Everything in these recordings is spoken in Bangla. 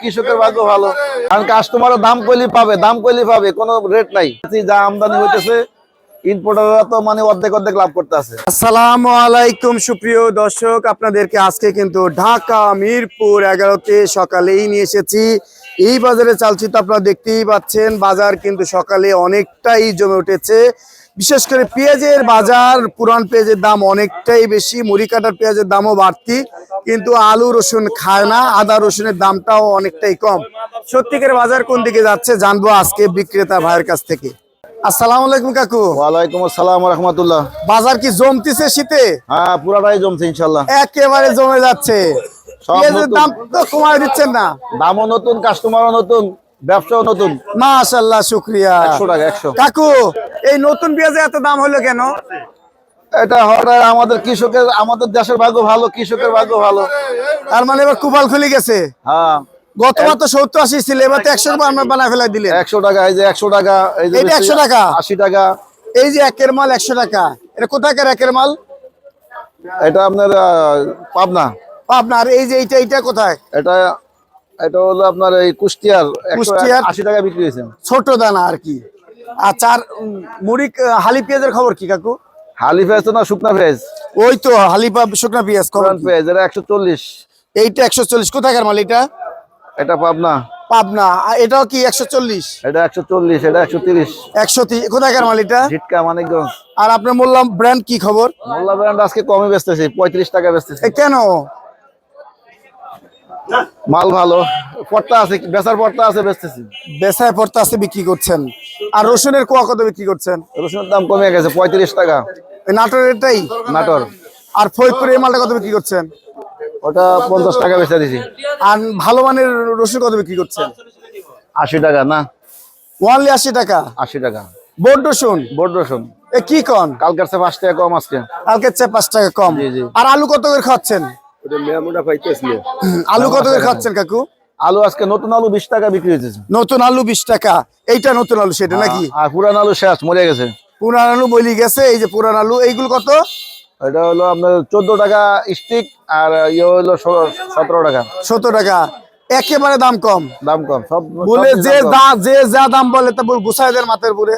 কৃষকের ভাগ্য ভালো। কারণ কাস্টমারও দাম কইলি পাবে দাম কইলি পাবে কোনো রেট নাই। যা আমদানি হইতেছে ইম্পোর্টাররা তো মানে অর্ধেক অর্ধেক লাভ করতে আছে। আসসালামু আলাইকুম সুপ্রিয় দর্শক আপনাদেরকে আজকে কিন্তু ঢাকা মিরপুর এগারোতে সকালেই নিয়ে এসেছি। এই বাজারে চালচিত আপনারা দেখতেই পাচ্ছেন বাজার কিন্তু সকালে অনেকটাই জমে উঠেছে। বিশেষ করে পেঁয়াজের বাজার পুরান পেঁয়াজের দাম অনেকটাই বেশি মুড়ি কাটার পেঁয়াজের দামও বাড়তি কিন্তু আলু রসুন খায় না আদা রসুনের দামটাও অনেকটাই কম। সত্যিকার বাজার কোন দিকে যাচ্ছে জানব আজকে বিক্রেতা ভাইয়ের কাছ থেকে। আসসালামু আলাইকুম কাকু। ওয়ালাইকুম আসসালাম রহমতুল্লাহ বাজার কি জমতিছে শীতে? হ্যাঁ পুরাটাই জমছে ইনশাল্লাহ একেবারে জমে যাচ্ছে। দাম তো কমায় দিচ্ছেন না। দামও নতুন কাস্টমারও নতুন। ব্যবসাও নতুন? মাশাল্লাহ শুক্রিয়া। একশো টাকা একশো। কাকু এই নতুন পেঁয়াজে এত দাম হলো কেন? এটা হঠাৎ আমাদের কৃষকের আমাদের দেশের ভাগ্য ভালো কৃষকের ভাগ্য ভালো। তার মানে এবার কুপাল খুলে গেছে? হ্যাঁ। গতবার তো সত্তর আশি ছিল এবার তো একশো রুপা আমরা বানা ফেলা দিলেন। একশো টাকা এই যে একশো টাকা এই যে 100 টাকা? আশি টাকা। এই যে একের মাল একশো টাকা এটা কোথাকার একের মাল? এটা আপনার আহ, পাবনা। আপনার এই যে এইটা এইটা কোথায়? এটা এটা হলো আপনার এই কুষ্টিয়ার কুষ্টিয়ার? আশি টাকা বিক্রি হয়েছে। ছোট দানা আর কি। আর উম, মুড়ি হালি পেঁয়াজের খবর কি কাকু? হালি ফেজ তো না শুকনা ফেজ ওই তো হালিপা শুকনা পেঁয়াজ খবর পুরান কি? ফেজ এটা একশো চল্লিশ। এইটা একশো চল্লিশ কোথাকার মাল এটা? এটা পাবনা। পাবনা। এটাও কি একশো চল্লিশ? এটা একশো চল্লিশ এটা একশো তিরিশ। একশো কোথাকার মাল এটা? ঝিটকা মানিকগঞ্জ। আর আপনার বললাম ব্র্যান্ড কি খবর? মোল্লা ব্র্যান্ড আজকে কমে বেচতেছি পঁয়ত্রিশ টাকা বেচতেছি। কেন? মাল ভালো। পট্টা আছে বেচার পট্টা আছে বেচতেছি। বেসায় পড়তে আছে বিক্রি করছেন। আর রসুনের কোয়া কত বিক্রি করছেন? রসুনের দাম কমে গেছে পঁয়ত্রিশ টাকা। এই নাটোরের এটাই? নাটোর। আর ফরিদপুরে এই মালটা কত বিক্রি করছেন? ওটা পঞ্চাশ টাকা বেচা দিছি। আর ভালো মানের রসুন কত বিক্রি করছেন? আশি টাকা না? ওয়ানলি আশি টাকা। আশি টাকা। বোর্ড রসুন? বোর্ড রসুন। এ কি কন? কালকের চেয়ে পাঁচ টাকা কম আজকে। কালকের চেয়ে পাঁচ টাকা কম। আর আলু কত করে খাচ্ছেন আলু কত করে খাচ্ছেন কাকু? আলু আজকে নতুন আলু বিশ টাকা বিক্রি হয়েছে নতুন আলু বিশ টাকা। এইটা নতুন আলু সেটা নাকি? আর পুরান আলু শেষ মরে গেছে। পুরান আলু বলি গেছে এই যে পুরান আলু এইগুলো কত? এটা হলো আপনার চোদ্দ টাকা স্টিক আর ইয়ে হলো সতেরো টাকা। সত্তর টাকা। একেবারে দাম কম। দাম কম সব বলে যে যে যা দাম বলে তা বল গুছাই দেন মাথার পুরে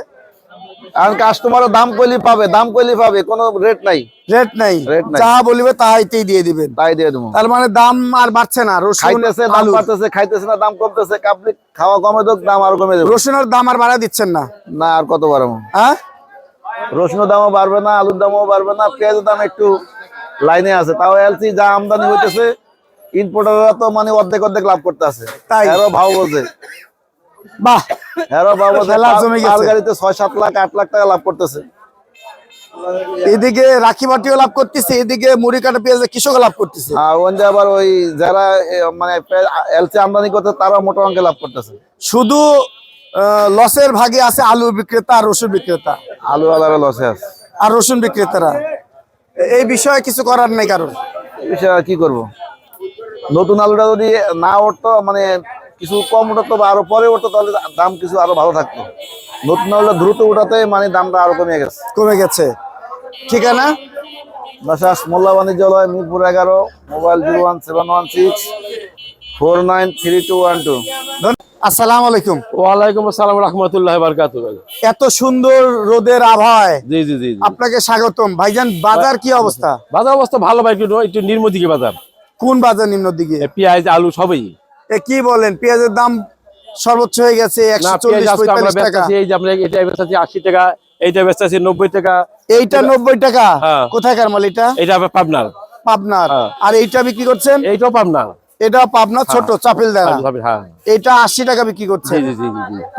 কারণ কাস্টমারও দাম কইলি পাবে দাম কইলি পাবে কোনো রেট নাই। রেট নাই। যা বলিবে তাহাইতেই দিয়ে দিবেন। তাই দিয়ে দেবো। তার মানে দাম আর বাড়ছে না রসুন খাইতেছে দাম বাড়তেছে খাইতেছে না দাম কমতেছে কাপড়ি খাওয়া কমে দেখ দাম আরও কমে দেবো রসুনের দাম আর বাড়া দিচ্ছেন না। না আর কত বাড়াবো? হ্যাঁ? রসুনের দামও বাড়বে না আলুর দামও বাড়বে না পেঁয়াজের দাম একটু লাইনে আছে। তাও এলসি যা আমদানি হইতেছে ইম্পোর্টাররা তো মানে অর্ধেক অর্ধেক লাভ করতে আছে তাই? এরও ভাও বোঝে বাহ। এরও ভাও বোঝে জমে গেছে। গাড়িতে ছয় সাত লাখ আট লাখ টাকা লাভ করতেছে। এদিকে রাখি বাটিও লাভ করতেছে এদিকে মুড়ি কাটা পেঁয়াজ কৃষক লাভ করতেছে। আর ওখানে আবার ওই যারা মানে এলসি আমদানি করতে তারা মোটা অঙ্কে লাভ করতেছে। শুধু লসের ভাগে আছে আলু বিক্রেতা আর রসুন বিক্রেতা। আলু আলারা লসে আছে। আর রসুন বিক্রেতারা। এই বিষয়ে কিছু করার নেই কারণ। বিষয়ে কি করব? নতুন আলুটা যদি না উঠতো মানে কিছু কম উঠতো বা আরও পরে উঠতো তাহলে দাম কিছু আরও ভালো থাকতো। নতুন হলে দ্রুত উঠাতে মানে দামটা আরও কমে গেছে। কমে গেছে। ঠিকানা? বাসাস মোল্লা বাণিজ্যালয় মিরপুর এগারো mobile zero one seven one six four nine three two one two. আসসালামু আলাইকুম। ওয়ালাইকুম আসসালাম রহমতুল্লাহ বারকাত এত সুন্দর রোদের আবহাওয়ায়। জি জি জি। আপনাকে স্বাগতম। ভাইজান বাজার কি অবস্থা? বাজার অবস্থা ভালো ভাই একটু একটু নিম্ন দিকে বাজার। কোন বাজার নিম্ন দিকে? পেঁয়াজ আলু সবই। কি বলেন পেঁয়াজের দাম সর্বোচ্চ হয়ে গেছে একশো চল্লিশ পঁয়তাল্লিশ টাকা। এই যে আমরা এটা বেচতেছি আশি টাকা এইটা বেচতেছি নব্বই টাকা। এইটা নব্বই টাকা? হ্যাঁ। কোথাকার মাল এটা? আবার পাবনার। পাবনার। হ্যাঁ। আর এইটা বিক্রি করছেন? এইটাও পাবনার। এটা পাবনা ছোট চাপেল হ্যাঁ। এটা আশি টাকা বিক্রি করছে।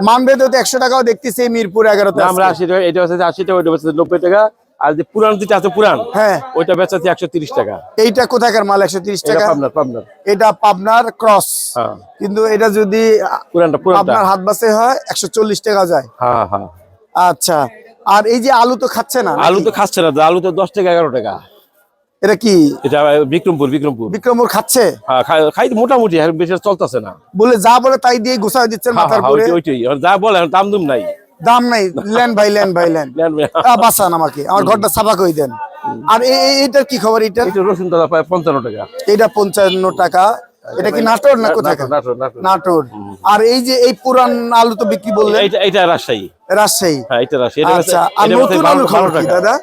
মানভেদে তো একশো টাকাও দেখতেছি মিরপুর এগারোতে আমরা আশি টাকা এটা বেচতেছি আশি টাকা ওইটা বেচতেছি নব্বই টাকা। আর যে পুরান যেটা আছে পুরান হ্যাঁ। ওইটা বেচতেছি একশো তিরিশ টাকা। এইটা কোথাকার মাল একশো তিরিশ টাকা? পাবনার পাবনার। এটা পাবনার ক্রস। হ্যাঁ। কিন্তু এটা যদি পুরানটা আপনার হাত বাসে হয় একশো চল্লিশ টাকা যায়। হ্যাঁ হ্যাঁ। আচ্ছা। আর এই যে আলু তো খাচ্ছে না আলু তো খাচ্ছে না আলু তো দশ টাকা এগারো টাকা। এটা কি? এটা বিক্রমপুর বিক্রমপুর। বিক্রমপুর খাচ্ছে? খাই- মোটামুটি বেশি চলতেছে না। বলে যা বলে তাই দিয়ে গুছাই দিচ্ছেন মাথার পরে ওইটাই, ওইটাই। যা বলে দাম দুম নাই। দাম নাই লেন ভাই লেন ভাই লেন। বাঁচান আমাকে আমার ঘরটা সাফা করে দেন। আর এইটার কি খবর এটা রসুন দাদা প্রায় পঞ্চান্ন টাকা। এটা পঞ্চান্ন টাকা। এটা কি নাটোর না কোথায়? নাটোর, আর এই যে এই পুরান আলু তো বিক্রি বললেন? এইটা এইটা রাজশাহী। রাজশাহী। হ্যাঁ এটা রাজশাহী। আচ্ছা আর নতুন আলুর খবর কি দাদা?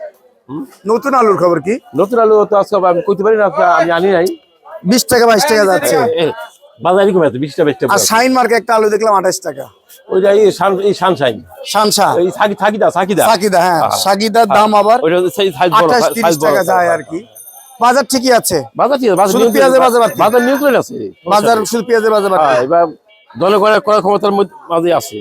নতুন আলুর খবর কি? নতুন আলু তো আজকে আমি কইতে পারি না আমি আনি নাই। বিশ টাকা বাইশ টাকা যাচ্ছে। এ, বাজারে কমে আছে বিশটা বেচতে আর শাইন মার্কে একটা আলু দেখলাম আঠাশ টাকা। ওইটা এই শান এই শানশাইন শানসা এই থাকি থাকিদা থাকিদা সাকিদা হ্যাঁ সাকিদার দাম আবার ওইটা হচ্ছে সাইজ সাইজ বড় সাইজ টাকা যায় আর কি। বাজার ঠিকই আছে। বাজার ঠিক আছে শুধু পেঁয়াজের বাজার বাজার নিয়ন্ত্রণ আছে। বাজার শুধু পেঁয়াজের বাজার হ্যাঁ, এবার জনগণের ক্রয় ক্ষমতার মাঝে আছে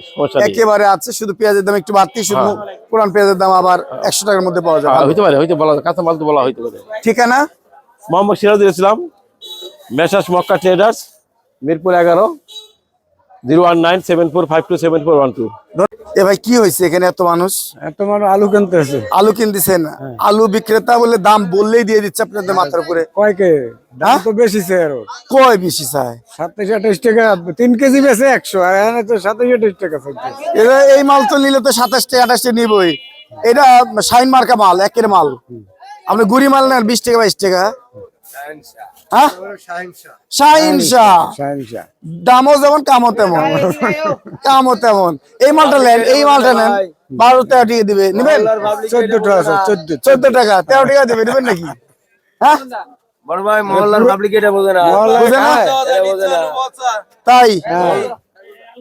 একেবারে আছে শুধু পেঁয়াজের দাম একটু বাড়তি শুধু পুরান পেঁয়াজের দাম আবার একশো টাকার মধ্যে পাওয়া যায় হ্যাঁ, হইতে পারে হইতে বলা কাঁচা মাল তো বলা হইতে পারে। ঠিকানা? Mohammad Sirajul Islam messrs Mecca traders. Mirpur এগারো zero one nine seven four five two seven four one two. এ ভাই কি হয়েছে এখানে এত মানুষ? এত মানুষ আলু কিনতে আছে আলু কিনতেছেন? আলু বিক্রেতা বলে দাম বললেই দিয়ে দিচ্ছে আপনাদের মাথার উপরে। কয়কে দাম তো বেশি স্যার কয় বেশি চায় সাতাশ আঠাশ টাকা তিন কেজি বেছে একশো আর এখানে তো সাতাশ আঠাশ টাকা এরা এই মাল তো নিলে তো সাতাশটা আঠাশটা নিবই। এটা শাইন মার্কা মাল একের মাল। আপনি গুড়ি মাল নেন বিশ টাকা বাইশ টাকা। হ্যাঁ? দামও যেমন কামও তেমন। কামও তেমন। এই মালটা নেন এই মালটা নেন। বারো তেরো টাকা দিবে। নেবেন? চোদ্দ টাকা চোদ্দ চোদ্দ। টাকা তেরো টাকা দিবে। নেবেন নাকি? হ্যাঁ? বড় ভাই মহল্লার পাবলিক তাই?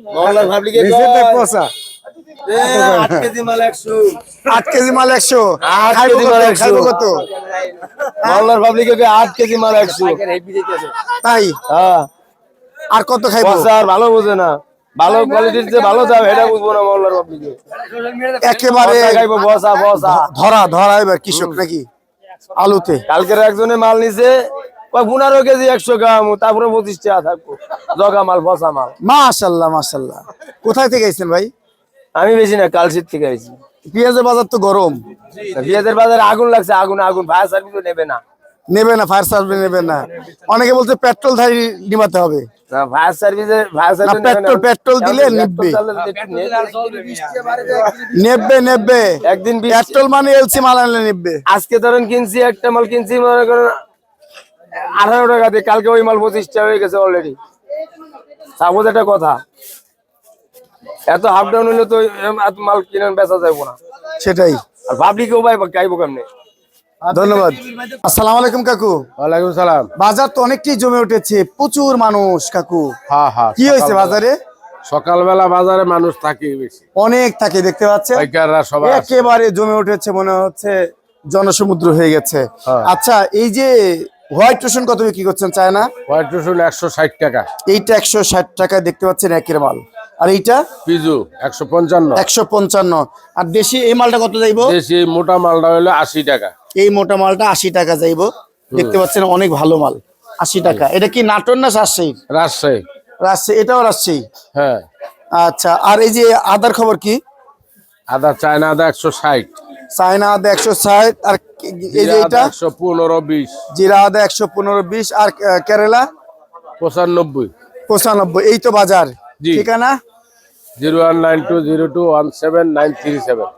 মহল্লার পচা আট কেজি মাল একশো। আট কেজি মাল একশো। কত? পাবলিক আট কেজি মাল তাই? হ্যাঁ। আর কত খাইবো? ভালো বোঝে না। ভালো কোয়ালিটির যে ভালো দাম এটা বুঝব না মহল্লার পাবলিকে একেবারে খাইবো বসা বসা ধরা ধরা এবার কৃষক নাকি? আলুতে। কালকের একজনে মাল নিছে পনেরো কেজি একশো গ্রাম তারপরে পঁচিশ টাকা থাকব। জগা মাল বসা মাল। মাশাল্লাহ মাশাল্লাহ। কোথায় থেকে ভাই? আমি বেশি না কালশিট থেকে আইছি। পেঁয়াজের বাজার তো গরম। পেঁয়াজের বাজারে আগুন লাগছে আগুন আগুন। ফায়ার সার্ভিসও নেবে না। নেবে না ফায়ার সার্ভিস নেবে না। অনেকে বলছে পেট্রোল ধারি নিমাতে হবে। ফায়ার সার্ভিসে ফায়ার সার্ভিস পেট্রোল- পেট্রোল দিলে নিববে। নেবে। নেবে একদিন পেট্রোল মানে এলসি মাল আনলে নেবে আজকে ধরেন কিনছি একটা মাল কিনছি মনে করেন আঠারো টাকা দিয়ে। কালকে ওই মাল পঁচিশ হয়ে গেছে অলরেডি সাপোজ একটা কথা এত হাফ ডাউন হলে তো এত মাল কিনে বেচা যাব না। সেটাই। আর পাবলিকও ভাই গাইবো কেমনে? ধন্যবাদ। আসসালামু আলাইকুম কাকু। ওয়ালাইকুম সালাম। বাজার তো অনেকটাই জমে উঠেছে প্রচুর মানুষ কাকু। হ্যাঁ হ্যাঁ কি হয়েছে বাজারে? সকালবেলা বাজারে মানুষ থাকে বেশি। অনেক থাকে দেখতে পাচ্ছেন? পাইকাররা সবাই একেবারে জমে উঠেছে মনে হচ্ছে জনসমুদ্র হয়ে গেছে। হ্যাঁ। আচ্ছা এই যে হোয়াইট রসুন কত বিক্রি করছেন চায়না? হোয়াইট রসুন একশো ষাট টাকা। এইটা একশো ষাট টাকায় দেখতে পাচ্ছেন একের মাল। আর এইটা? পিজু একশো পঞ্চান্ন। একশো পঞ্চান্ন। আর দেশি এই মালটা কত যাইবো? দেশি মোটা মালটা হলো আশি টাকা। এই মোটা মালটা আশি টাকা যাইবো। দেখতে পাচ্ছেন অনেক ভালো মাল আশি টাকা। এটা কি নাটোর না রাজশাহী? রাজশাহী। রাজশাহী এটাও রাজশাহী? হ্যাঁ। আচ্ছা আর এই যে আদার খবর কি? আদা চায়না আদা একশো ষাট। চায়না আদা একশো ষাট আর এই যে এটা একশো পনেরো বিশ। জিরা আদা একশো পনেরো বিশ আর কেরালা? পঁচানব্বই। পঁচানব্বই এই তো বাজার। ঠিকানা? Zero one nine two zero two one seven nine three seven.